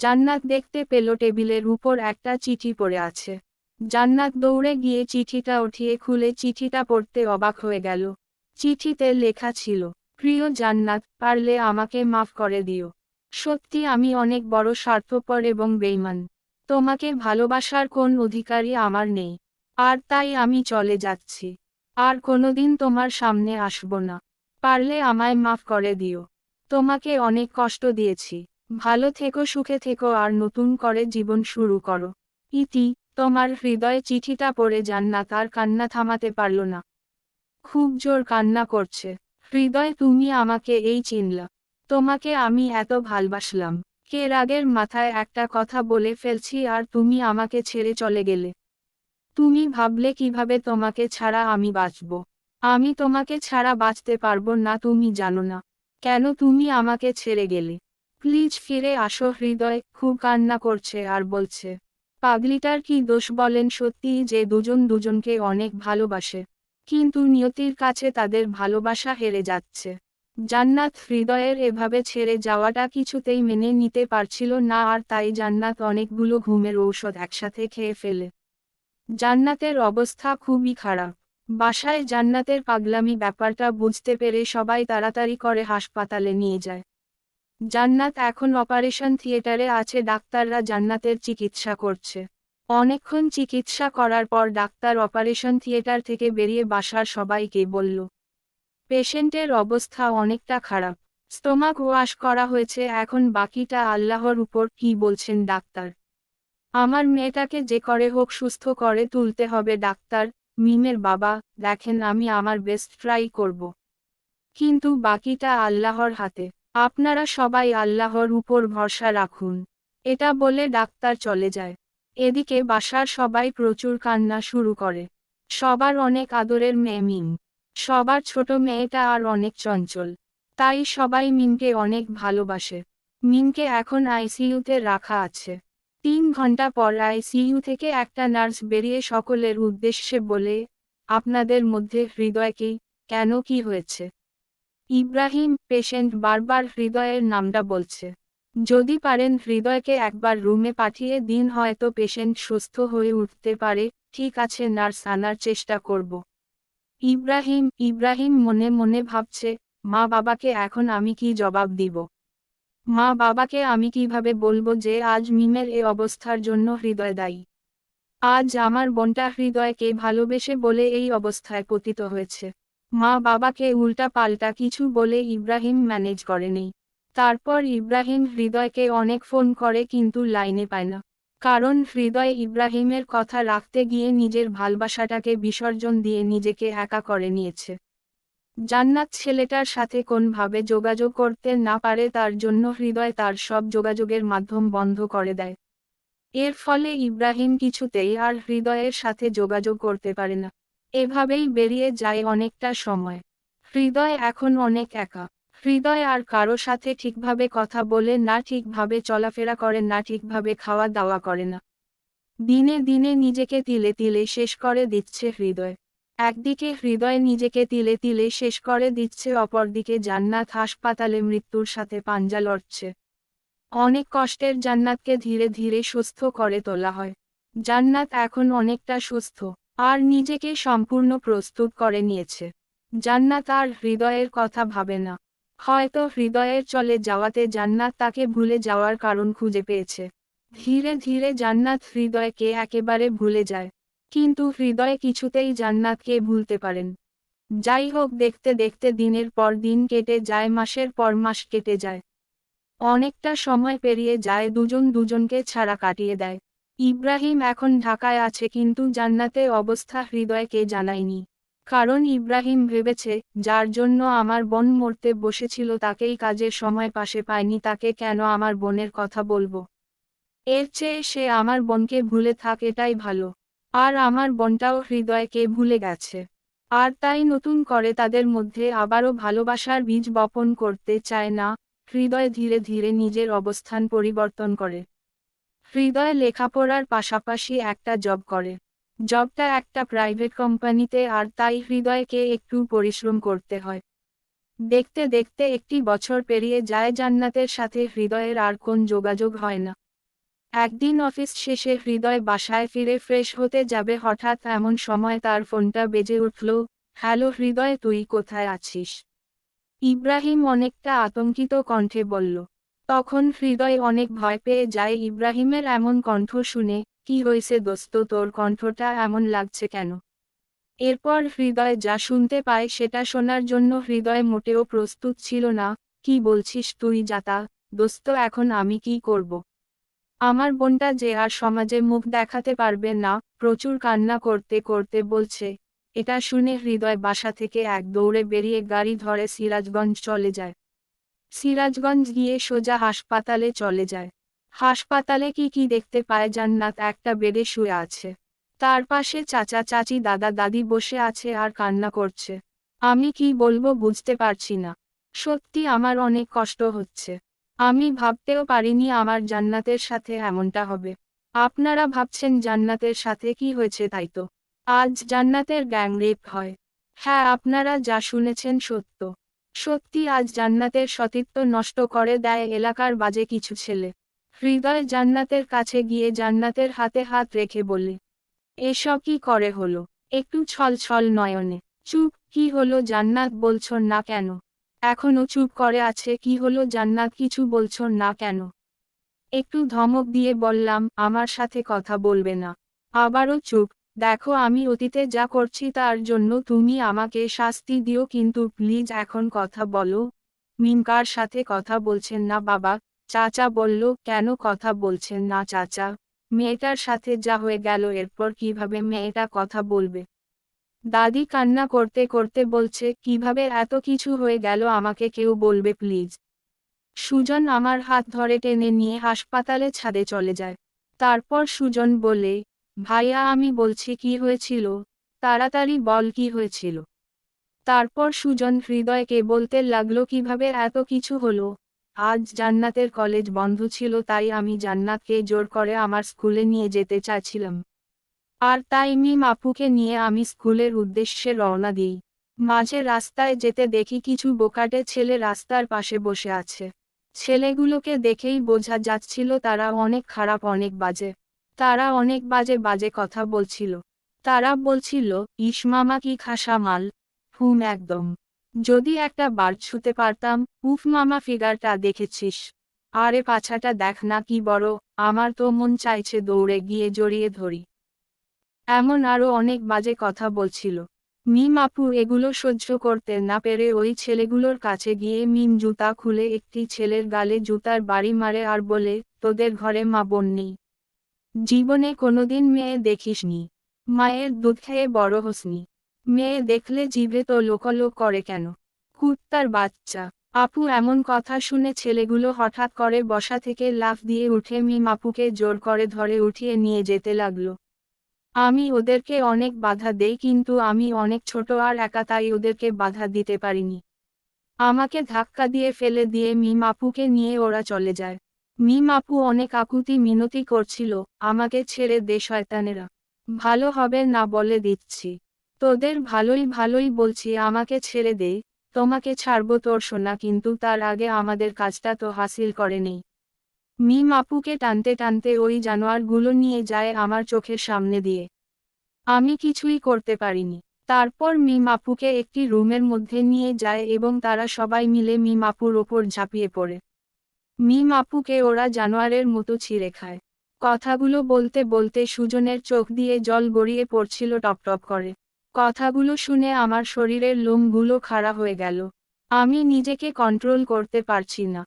জান্নাত দেখতে পেল টেবিলের উপর একটা চিঠি পড়ে আছে। জান্নাত দৌড়ে গিয়ে চিঠিটা উঠিয়ে খুলে চিঠিটা পড়তে অবাক হয়ে গেল। চিঠিতে লেখা ছিল, প্রিয় জান্নাত, পারলে আমাকে মাফ করে দিও। সত্যি আমি অনেক বড় স্বার্থপর এবং বেইমান তোমাকে ভালোবাসার কোন অধিকারই আমার নেই। আর তাই আমি চলে যাচ্ছি। আর কোনোদিন তোমার সামনে আসব না। পারলে আমায় মাফ করে দিও। তোমাকে অনেক কষ্ট দিয়েছি। ভালো থেকো, সুখে থেকো, আর নতুন করে জীবন শুরু করো। ইতি, তোমার হৃদয়ে চিঠিটা পড়ে জান্নাত আর কান্না থামাতে পারল না। খুব জোর কান্না করছে। হৃদয়, তুমি আমাকে এই চিনলা। তোমাকে আমি এত ভালবাসলাম। কে রাগের মাথায় একটা কথা বলে ফেলছি, আর তুমি আমাকে ছেড়ে চলে গেলে। তুমি ভাবলে কীভাবে তোমাকে ছাড়া আমি বাঁচব? আমি তোমাকে ছাড়া বাঁচতে পারব না, তুমি জানো না। কেন তুমি আমাকে ছেড়ে গেলে? প্লিজ ফিরে আসো, হৃদয় খুব কান্না করছে আর বলছে, পাগলিটার কি দোষ বলেন সত্যি যে দুজন দুজনকে অনেক ভালোবাসে। কিন্তু নিয়তির কাছে তাদের ভালোবাসা হেরে যাচ্ছে। জান্নাত হৃদয়ের এভাবে ছেড়ে যাওয়াটা কিছুতেই মেনে নিতে পারছিল না আর তাই জান্নাত অনেকগুলো ঘুমের ঔষধ একসাথে খেয়ে ফেলে। জান্নাতের অবস্থা খুবই খারাপ। বাসায় জান্নাতের পাগলামি ব্যাপারটা বুঝতে পেরে সবাই তাড়াতাড়ি করে হাসপাতালে নিয়ে যায়। জান্নাত এখন অপারেশন থিয়েটারে আছে, ডাক্তাররা জান্নাতের চিকিৎসা করছে। অনেকক্ষণ চিকিৎসা করার পর ডাক্তার অপারেশন থিয়েটার থেকে বেরিয়ে বাসার সবাইকে বলল, পেশেন্টের অবস্থা অনেকটা খারাপ। স্টোমাক ওয়াশ করা হয়েছে, এখন বাকিটা আল্লাহর উপর কি বলছেন ডাক্তার? আমার মেয়েটাকে যে করে হোক সুস্থ করে তুলতে হবে ডাক্তার। মিমের বাবা, দেখেন আমি আমার বেস্ট ট্রাই করব। কিন্তু বাকিটা আল্লাহর হাতে। আপনারা সবাই আল্লাহর উপর ভরসা রাখুন। এটা বলে ডাক্তার চলে যায়। এদিকে বাসার সবাই প্রচুর কান্না শুরু করে। সবার অনেক আদরের মেয়ে মিম। সবার ছোট মেয়েটা আর অনেক চঞ্চল। তাই সবাই মিমকে অনেক ভালোবাসে। মিমকে এখন আইসিইউতে রাখা আছে। তিন ঘণ্টা পর আইসিইউ থেকে একটা নার্স বেরিয়ে সকলের উদ্দেশ্যে বলে, আপনাদের মধ্যে হৃদয়কেই কেন কি হয়েছে? ইব্রাহিম পেশেন্ট বারবার হৃদয়ের নামটা বলছে, যদি পারেন হৃদয়কে একবার রুমে পাঠিয়ে দিন, হয়তো পেশেন্ট সুস্থ হয়ে উঠতে পারে। ঠিক আছে নার্স, আনার চেষ্টা করব। ইব্রাহিম ইব্রাহিম মনে মনে ভাবছে, মা বাবাকে এখন আমি কি জবাব দিব? মা বাবাকে আমি কীভাবে বলব যে আজ মিমের এ অবস্থার জন্য হৃদয় দায়ী? আজ আমার বোনটা হৃদয়কে ভালোবেসে বলে এই অবস্থায় পতিত হয়েছে। মা বাবাকে উল্টা পাল্টা কিছু বলে ইব্রাহিম ম্যানেজ করেনি তারপর ইব্রাহিম হৃদয়কে অনেক ফোন করে কিন্তু লাইনে পায় না। কারণ হৃদয় ইব্রাহিমের কথা রাখতে গিয়ে নিজের ভালবাসাটাকে বিসর্জন দিয়ে নিজেকে একা করে নিয়েছে। জান্নাত ছেলেটার সাথে কোনভাবে যোগাযোগ করতে না পারে তার জন্য হৃদয় তার সব যোগাযোগের মাধ্যম বন্ধ করে দেয়। এর ফলে ইব্রাহিম কিছুতেই আর হৃদয়ের সাথে যোগাযোগ করতে পারে না। এভাবেই বেরিয়ে যায় অনেকটা সময়। হৃদয় এখন অনেক একা। হৃদয় আর কারও সাথে ঠিকভাবে কথা বলে না, ঠিকভাবে চলাফেরা করে না, ঠিকভাবে খাওয়া দাওয়া করে না। দিনে দিনে নিজেকে তিলে তিলে শেষ করে দিচ্ছে হৃদয়। একদিকে হৃদয় নিজেকে তিলে তিলে শেষ করে দিচ্ছে, অপরদিকে জান্নাত হাসপাতালে মৃত্যুর সাথে পাঞ্জা লড়ছে। অনেক কষ্টের জান্নাতকে ধীরে ধীরে সুস্থ করে তোলা হয়। জান্নাত এখন অনেকটা সুস্থ। আর নিজেকে সম্পূর্ণ প্রস্তুত করে নিয়েছে। জান্নাত আর হৃদয়ের কথা ভাবে না। হয়তো হৃদয়ের চলে যাওয়াতে জান্নাত তাকে ভুলে যাওয়ার কারণ খুঁজে পেয়েছে। ধীরে ধীরে জান্নাত হৃদয়কে একেবারে ভুলে যায়। কিন্তু হৃদয় কিছুতেই জান্নাতকে ভুলতে পারেন। যাই হোক, দেখতে দেখতে দিনের পর দিন কেটে যায়, মাসের পর মাস কেটে যায়। অনেকটা সময় পেরিয়ে যায়, দুজন দুজনকে ছাড়া কাটিয়ে দেয়। ইব্রাহিম এখন ঢাকায় আছে কিন্তু জান্নাতে অবস্থা হৃদয়কে জানায়নি। কারণ ইব্রাহিম ভেবেছে, যার জন্য আমার বোন মরতে বসেছিল তাকেই কাজের সময় পাশে পায়নি, তাকে কেন আমার বোনের কথা বলব? এর চেয়ে সে আমার বোনকে ভুলে থাক, এটাই ভালো। আর আমার বোনটাও হৃদয়কে ভুলে গেছে। আর তাই নতুন করে তাদের মধ্যে আবারও ভালোবাসার বীজ বপন করতে চায় না, হৃদয় ধীরে ধীরে নিজের অবস্থান পরিবর্তন করে। হৃদয় লেখাপড়ার পাশাপাশি একটা জব করে। জবটা একটা প্রাইভেট কোম্পানিতে আর তাই হৃদয়কে একটু পরিশ্রম করতে হয়। দেখতে দেখতে একটি বছর পেরিয়ে যায় জান্নাতের সাথে হৃদয়ের আর কোন যোগাযোগ হয় না। একদিন অফিস শেষে হৃদয় বাসায় ফিরে ফ্রেশ হতে যাবে হঠাৎ এমন সময় তার ফোনটা বেজে উঠল, হ্যালো হৃদয়, তুই কোথায় আছিস? ইব্রাহিম অনেকটা আতঙ্কিত কণ্ঠে বলল তখন হৃদয় অনেক ভয় পেয়ে যায়, ইব্রাহিমের এমন কণ্ঠ শুনে কি হয়েছে দোস্ত, তোর কণ্ঠটা এমন লাগছে কেন? এরপর হৃদয় যা শুনতে পায় সেটা শোনার জন্য হৃদয় মোটেও প্রস্তুত ছিল না, কি বলছিস তুই যাতা? দোস্ত, এখন আমি কি করব? আমার বোনটা যে আর সমাজে মুখ দেখাতে পারবে না, প্রচুর কান্না করতে করতে বলছে। এটা শুনে হৃদয় বাসা থেকে এক দৌড়ে বেরিয়ে গাড়ি ধরে সিরাজগঞ্জ চলে যায়। সিরাজগঞ্জ গিয়ে সোজা হাসপাতালে চলে যায়। হাসপাতালে কি কি দেখতে পায় জান্নাত একটা বেডে শুয়ে আছে। তার পাশে চাচা, চাচি, দাদা, দাদি বসে আছে আর কান্না করছে। আমি কি বলব বুঝতে পারছি না। সত্যি আমার অনেক কষ্ট হচ্ছে। আমি ভাবতেও পারিনি আমার জান্নাতের সাথে এমনটা হবে। আপনারা ভাবছেন জান্নাতের সাথে কি হয়েছে তাই তো। আজ জান্নাতের গ্যাং রেপ হয়। হ্যাঁ আপনারা যা শুনেছেন সত্য। সত্যি আজ জান্নাতের সতীত্ব নষ্ট করে দেয় এলাকার বাজে কিছু ছেলে। হৃদয় জান্নাতের কাছে গিয়ে জান্নাতের হাতে হাত রেখে বলে এসব কি করে হলো? একটু ছল ছল নয়নে। চুপ, কি হলো জান্নাত বলছো না কেন? এখনও চুপ করে আছে, কি হলো জান্নাত কিছু বলছো না কেন? একটু ধমক দিয়ে বললাম, আমার সাথে কথা বলবে না। আবারও চুপ। দেখো আমি অতীতে যা করছি তার জন্য তুমি আমাকে শাস্তি দিও, কিন্তু প্লিজ এখন কথা বলো। মিনকার সাথে কথা বলছেন না বাবা? চাচা বলল, কেন কথা বলছেন না চাচা? মেয়েটার সাথে যা হয়ে গেল, এরপর কীভাবে মেয়েটা কথা বলবে? দাদি কান্না করতে করতে বলছে, কীভাবে এত কিছু হয়ে গেল আমাকে কেউ বলবে প্লিজ? সুজন আমার হাত ধরে টেনে নিয়ে হাসপাতালে ছাদে চলে যায়। তারপর সুজন বলে ভাইয়া, আমি বলছি কি হয়েছিল? তাড়াতাড়ি বল কি হয়েছিল? তারপর সুজন হৃদয়কে বলতে লাগল, কীভাবে এত কিছু হলো? আজ জান্নাতের কলেজ বন্ধ ছিল, তাই আমি জান্নাতকে জোর করে আমার স্কুলে নিয়ে যেতে চাইছিলাম। আর তাই মিম আপুকে নিয়ে আমি স্কুলের উদ্দেশ্যে রওনা দিই। মাঝে রাস্তায় যেতে দেখি কিছু বোকাটে ছেলে রাস্তার পাশে বসে আছে। ছেলেগুলোকে দেখেই বোঝা যাচ্ছিল, তারা অনেক খারাপ, অনেক বাজে। তারা অনেক বাজে বাজে কথা বলছিল। তারা বলছিল ইসমামা কি খাসা মাল। হুম, একদম। যদি একটা বার ছুতে পারতাম, উফ মামা ফিগারটা দেখেছিস। আরে পাছাটা দেখ না কি বড়, আমার তো মন চাইছে দৌড়ে গিয়ে জড়িয়ে ধরি। এমন আরও অনেক বাজে কথা বলছিল। মিম আপু এগুলো সহ্য করতে না পেরে ওই ছেলেগুলোর কাছে গিয়ে মিম জুতা খুলে একটি ছেলের গালে জুতার বাড়ি মারে আর বলে, তোদের ঘরে মা বোন নেই। জীবনে কোনোদিন মেয়ে দেখিসনি। মায়ের দুধ খেয়ে বড় হসনি। মেয়ে দেখলে জিভে তো লোকলোক করে কেন? কুত্তার বাচ্চা। আপু এমন কথা শুনে ছেলেগুলো হঠাৎ করে বসা থেকে লাফ দিয়ে উঠে মিম আপুকে জোর করে ধরে উঠিয়ে নিয়ে যেতে লাগল। আমি ওদেরকে অনেক বাধা দেই কিন্তু আমি অনেক ছোট আর একা তাই ওদেরকে বাধা দিতে পারিনি। আমাকে ধাক্কা দিয়ে ফেলে দিয়ে মিম আপুকে নিয়ে ওরা চলে যায়। মিম আপু অনেক আকুতি মিনতি করছিল, আমাকে ছেড়ে দে, শয়তানেরা। ভালো হবে না বলে দিচ্ছি। তোদের ভালোই ভালোই বলছি, আমাকে ছেড়ে দে। তোমাকে ছাড়বো তোর সোনা, কিন্তু তার আগে আমাদের কাজটা তো হাসিল করে নেই মিম আপুকে টানতে টানতে ওই জানোয়ারগুলো নিয়ে যায় আমার চোখের সামনে দিয়ে। আমি কিছুই করতে পারিনি তারপর মিম আপুকে একটি রুমের মধ্যে নিয়ে যায় এবং তারা সবাই মিলে মিম আপুর ওপর ঝাঁপিয়ে পড়ে। মিম আপুকে ওরা জানোয়ারের মতো ছিঁড়ে খায়। কথাগুলো বলতে বলতে সুজনের চোখ দিয়ে জল গড়িয়ে পড়ছিল টপটপ করে। কথাগুলো শুনে আমার শরীরের লোমগুলো খাড়া হয়ে গেল। আমি নিজেকে কন্ট্রোল করতে পারছি না।